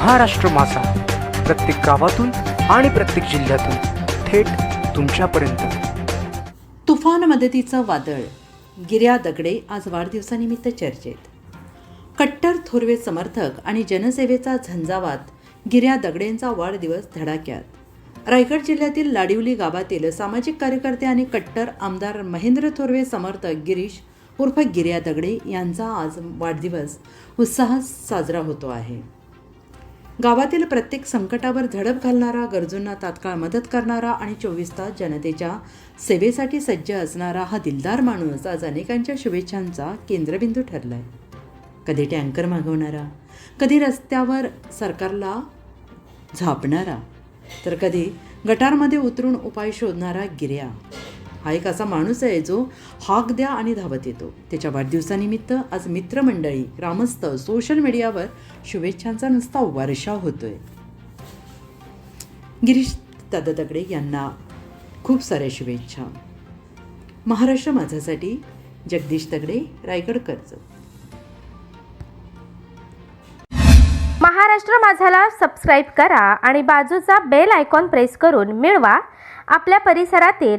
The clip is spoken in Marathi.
महाराष्ट्र माझा. प्रत्येक गावातून आणि प्रत्येक जिल्ह्यातून थेट तुमच्यापर्यंत. तुफान मदतीचं वादळ. गिर्या दगडे आज वाढदिवसानिमित्त चर्चेत. कट्टर थोरवे समर्थक आणि जनसेवेचा झंझावात गिर्या दगडेंचा वाढदिवस धडाक्यात. रायगड जिल्ह्यातील लाडिवली गावातील सामाजिक कार्यकर्ते आणि कट्टर आमदार महेंद्र थोरवे समर्थक गिरीश उर्फ गिर्या दगडे यांचा आज वाढदिवस उत्साहात साजरा होतो आहे. गावातील प्रत्येक संकटावर झडप घालणारा गरजूंना तात्काळ मदत करणारा आणि चोवीस तास जनतेच्या सेवेसाठी सज्ज असणारा हा दिलदार माणूस आज अनेकांच्या शुभेच्छांचा केंद्रबिंदू ठरलाय. कधी टँकर मागवणारा कधी रस्त्यावर सरकारला झापणारा तर कधी गटारमध्ये उतरून उपाय शोधणारा गिर्या. हा एक असा माणूस आहे जो हाक द्या आणि धावत येतो. त्याच्या वाढदिवसानिमित्त आज मित्रमंडळी ग्रामस्थ सोशल मीडियावर शुभेच्छांचा नुसता वर्षाव होतोय. गिरीश दादा दगडे यांना खूप साऱ्या शुभेच्छा. महाराष्ट्र माझ्यासाठी जगदीश दगडे रायगड कर्ज महाराष्ट्र माझाला सबस्क्राईब करा आणि बाजूचा बेल आयकॉन प्रेस करून मिळवा. आपल्या परिसरातील